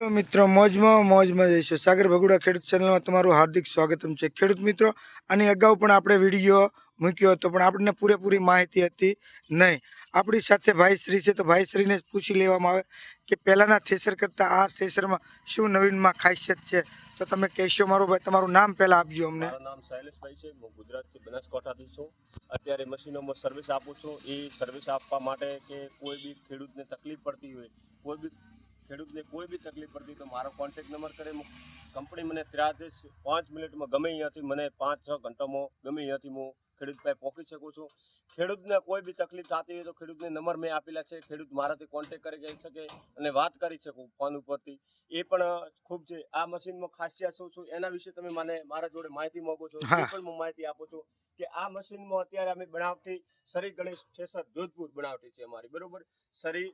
મિત્રો, મોજમાં મોજમાં જઈશું. સાગર ભગુડા ખેડૂત ચેનલમાં તમારું હાર્દિક સ્વાગતમ છે. ખેડૂત મિત્રો, આની અગાઉ પણ આપણે વીડિયો મૂક્યો હતો, પણ આપણને પૂરેપૂરી માહિતી હતી નહીં. આપણી સાથે ભાઈશ્રી છે, તો ભાઈશ્રીને પૂછી લેવામાં આવે કે પહેલાંના થેસર કરતાં આ થેસરમાં શું નવીનમાં ખાસિયત છે? તો તમે કહેશો મારું ભાઈ, તમારું નામ પહેલાં આપજો અમને. નામ શૈલેષભાઈ છે. હું ગુજરાતથી બનાસકાંઠાથી છું. અત્યારે મશીનોમાં સર્વિસ આપું છું. એ સર્વિસ આપવા માટે કે કોઈ બી ખેડૂતને તકલીફ પડતી હોય, કોઈ બી ખેડૂતને કોઈ બી તકલીફ પડતી તો મારો કોન્ટેક્ટ નંબર કરે કંપની મને ત્યાંથી જ પાંચ મિનિટમાં ગમે અહીંયાથી મને પાંચ છ ઘંટામાં ગમે અહીંયાથી હું ખેડૂત પાસે પહોંચી શકું છું. ખેડૂતને કોઈ બી તકલીફ થતી હોય તો ખેડૂતને નંબર મેં આપેલા છે. ખેડૂત મારાથી કોન્ટેક કરી શકે અને વાત કરી શકું ફોન ઉપરથી. એ પણ ખૂબ છે. આ મશીનમાં ખાસિયત શું છું? એના વિશે તમે મને મારા જોડે માહિતી માંગો છો. એ પણ હું માહિતી આપું છું કે આ મશીનમાં અત્યારે અમે બનાવટી સરી ગણેશ ઠેસર જોધપુર બનાવટી છે અમારી. બરોબર? સરી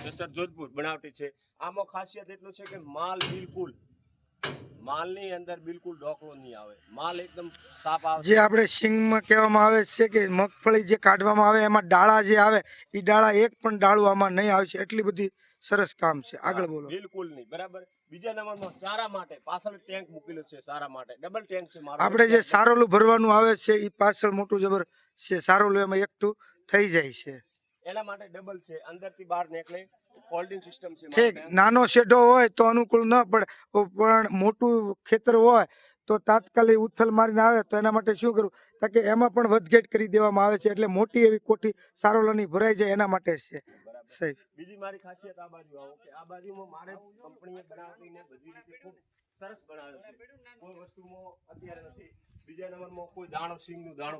ઠેસર જોધપુર બનાવટી છે. આમાં ખાસિયત એટલું છે કે માલ બિલકુલ માલની અંદર બિલકુલ ડોકળો નહીં આવે. માલ એકદમ સાફ આવે. જે આપણે સિંગમાં કહેવામાં આવે છે કે મગફળી જે કાઢવામાં આવે એમાં ડાળા જે આવે એ ડાળા એક પણ ડાળું આમાં નહીં આવે છે. એટલી બધી સરસ કામ છે. આગળ બોલો. બિલકુલ નહીં. બરાબર? બીજા નંબરમાં ચારા માટે પાછળ ટેન્ક મૂકેલું છે સારા માટે. ડબલ ટેન્ક છે મારો. આપણે જે સારોલું ભરવાનું આવે છે એ પાછળ મોટું જબર છે. સારોલું એમાં એકઠું થઈ જાય છે. એના માટે ડબલ છે. અંદરથી બહાર નીકળે હોલ્ડિંગ સિસ્ટમ છે ઠીક નાનો શેઢો હોય તો અનુકૂળ ન પડે. પણ મોટું ખેતર હોય તો તાત્કાલિક ઉથલ મારીને આવે તો એના માટે શું કરવું? તો કે એમાં પણ વધઘેટ કરી દેવામાં આવે છે એટલે મોટી એવી કોઠી સારોલાની ભરાઈ જાય એના માટે છે. સાહેબ બીજી મારી ખાસિયત આ બાજુ આવો કે આ બાજુમાં મારે કંપનીએ બનાવીને બધી રીતે ખૂબ સરસ બનાવ્યો છે. કોઈ વસ્તુમાં અત્યારે નથી. બીજા નંબરમાં કોઈ દાણો સિંગનું દાણો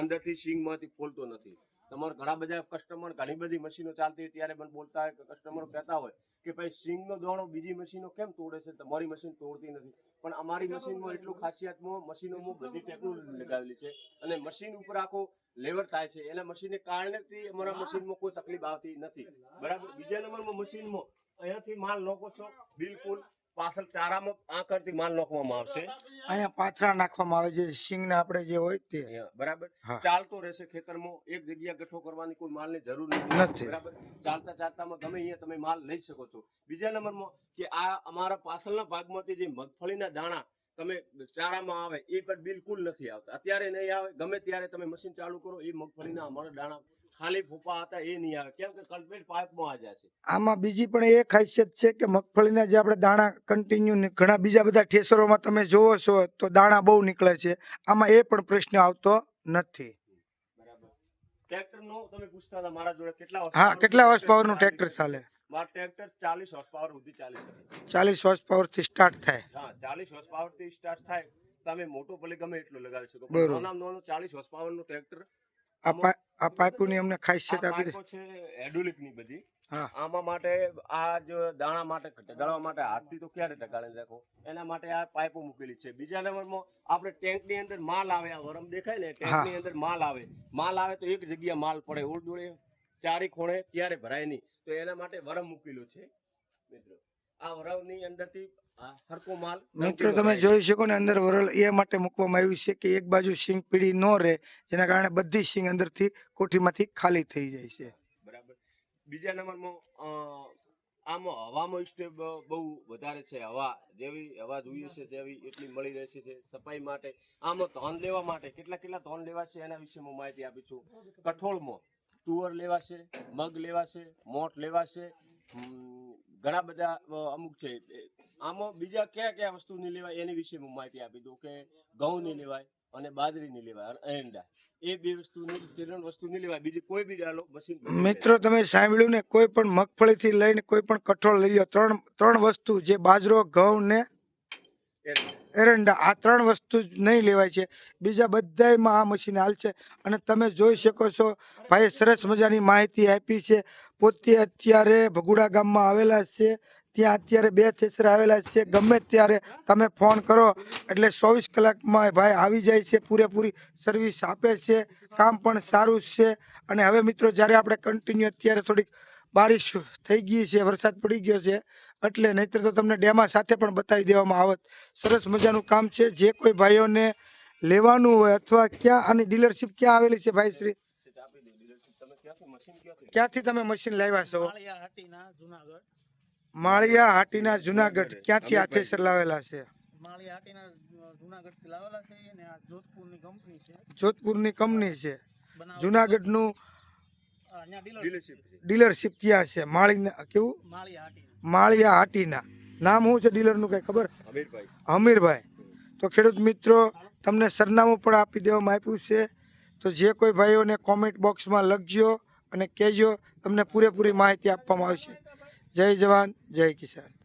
અંદરથી સિંગમાંથી ખોલતો નથી. તમારે ઘણા બધા કસ્ટમર ઘણી બધી મશીનો ચાલતી હોય ત્યારે મને બોલતા હોય કે કસ્ટમરો કહેતા હોય કે ભાઈ સિંગનો દાણો બીજી મશીનો કેમ તોડે છે? તમારી મશીન તોડતી નથી. પણ અમારી મશીનમાં એટલું ખાસિયતમાં મશીનોમાં બધી ટેકનોલોજી લગાવેલી છે અને મશીન ઉપર આખો લેવર થાય છે. એના મશીનને કારણેથી અમારા મશીનમાં કોઈ તકલીફ આવતી નથી. બરાબર? બીજા નંબરમાં મશીનમાં અહીંયાથી માલ લોકો છો બિલકુલ પાછળ ચારામાં આ કરતી માલ નાખવામાં આવશે. અહીંયા પાથરા નાખવામાં આવે છે સિંગના આપણે જે હોય તે. બરાબર? ચાલતો રહેશે ખેતરમાં એક જગ્યા ગઠ્ઠો કરવાની કોઈ માલની જરૂર નથી. બરાબર? ચાલતા ચાલતામાં ગમે અહીંયા તમે માલ લઈ શકો છો. બીજા નંબરમાં કે આ અમારા પાછળના ભાગમાંથી જે મગફળીના દાણા તમે ચારામાં આવે એ પણ બિલકુલ નથી આવતા. અત્યારે નહીં આવે ગમે ત્યારે તમે મશીન ચાલુ કરો એ મગફળીના અમારા દાણા ખાલી ફૂફા હતા એ નહીં આવે. કેમ કે કલ્પેટ પાઇપમાં આ છે. આમાં બીજી પણ એ ખાસિયત છે કે મગફળીના જે આપણે દાણા કન્ટિન્યુ ઘણા બીજા બધા ઠેસરોમાં તમે જોવો છો તો દાણા બહુ નીકળે છે. આમાં એ પણ પ્રશ્ન આવતો નથી. બરાબર. ટ્રેક્ટર તમે પૂછતા હતા મારા જોડે કેટલા હા કેટલા હોર્સ પાવરનું ટ્રેક્ટર ચાલે? મારું ટ્રેક્ટર ચાલીસ હોર્સ પાવર સુધી ચાલી શકે ચાલીસ હોર્સ પાવરથી સ્ટાર્ટ થાય. હા ચાલીસ હોર્સ પાવરથી સ્ટાર્ટ થાય. તમે મોટો ભલે ગમે એટલું લગાવી શકો. નાના નાનું ચાલીસ હોર્સ પાવરનું ટ્રેક્ટર આ પા અમને ખાસિયત આપી દે છે એડુલિકની બધી આમાં માટે આ જ દાણા માટે ઢગાળવા માટે હાથથી તો ક્યારે ઢગાળી રાખો? એના માટે આ પાઇપો મૂકેલી છે. બીજા નંબરમાં આપણે ટેન્કની અંદર માલ આવે આ વરમ દેખાય ને ટેન્કની અંદર માલ આવે. માલ આવે તો એક જગ્યા માલ પડે ઓળદોડે ચારે ખૂણે ત્યારે ભરાય નહીં. તો એના માટે વરમ મૂકેલું છે. મિત્રો આ વરાળની અંદરથી આ હરકો માલ મિત્રો તમે જોઈ શકો ને અંદર વરલ એ માટે મૂકવામાં આવ્યું છે કે એક બાજુ સિંગ પીડી ન રહે જેના કારણે બધી સિંગ અંદરથી કોઠીમાંથી ખાલી થઈ જાય છે. બરાબર. બીજા નંબરમાં આમ હવામાં સ્ટેપ બહુ વધારે છે. હવા જેવી હવા જોઈએ છે તેવી એટલી મળી રહેશે છે સફાઈ માટે. આમાં ધોન લેવા માટે કેટલા કેટલા ધોન લેવા છે એના વિશે હું માહિતી આપી છું. કઠોળમાં તુવર લેવાશે મગ લેવાશે મોટ લેવાશે ઘણા બધા અમુક છે. આમાં બીજા કયા કયા વસ્તુ નહીં લેવાય એની વિશે હું માહિતી આપી દઉં કે ઘઉં નહીં લેવાય અને બાજરી નહીં લેવાય અને એરંડા એ બે વસ્તુ ત્રણ વસ્તુ નહીં લેવાય. બીજી કોઈ બી ડાલો મશીન મિત્રો તમે સાંભળ્યું ને કોઈ પણ મગફળીથી લઈને કોઈ પણ કઠોળ લઈ લો ત્રણ ત્રણ વસ્તુ જે બાજરો ઘઉં ને એરંડા. આ ત્રણ વસ્તુ જ નહીં લેવાય છે. બીજા બધાયમાં આ મશીન હાલ છે. અને તમે જોઈ શકો છો ભાઈ સરસ મજાની માહિતી આપી છે. પોતે અત્યારે ભગુડા ગામમાં આવેલા છે. ત્યાં અત્યારે બે થેસર આવેલા છે. ગમે ત્યારે તમે ફોન કરો, એટલે ચોવીસ કલાકમાં ભાઈ આવી જાય છે, પૂરેપૂરી સર્વિસ આપે છે. કામ પણ સારું છે. અને હવે મિત્રો, જ્યારે આપણે કન્ટિન્યુ અત્યારે થોડીક બારિશ થઈ ગઈ છે, વરસાદ પડી ગયો છે, એટલે નહીતર તો તમને ડેમા સાથે પણ બતાવી દેવામાં આવત. સરસ મજાનું કામ છે. જે કોઈ ભાઈઓને લેવાનું હોય અથવા ક્યાં, આની ડીલરશીપ ક્યાં આવેલી છે ભાઈ શ્રી આપી દે dealership તમે ક્યાંથી તમે મશીન લાવ્યા છો? માળિયા હાટીના જુનાગઢ. જુનાગઢ. ક્યાંથી હાથેસર લાવેલા છે? માળિયા હાટીના જુનાગઢથી લાવેલા છે અને આ જોધપુરની કંપની છે. જુનાગઢનું ડીલરશીપ ત્યાં છે. માળીના કેવું? માળિયા હાટીના. માળિયા નામ શું છે ડીલરનું કઈ ખબર? હમીરભાઈ અમીરભાઈ. તો ખેડૂત મિત્રો તમને સરનામું પણ આપી દેવામાં આપ્યું છે. તો જે કોઈ ભાઈઓને કોમેન્ટ બોક્સમાં લખજો. અને કહેજો તમને પૂરેપૂરી માહિતી આપવામાં આવશે. જય જવાન જય કિસાન.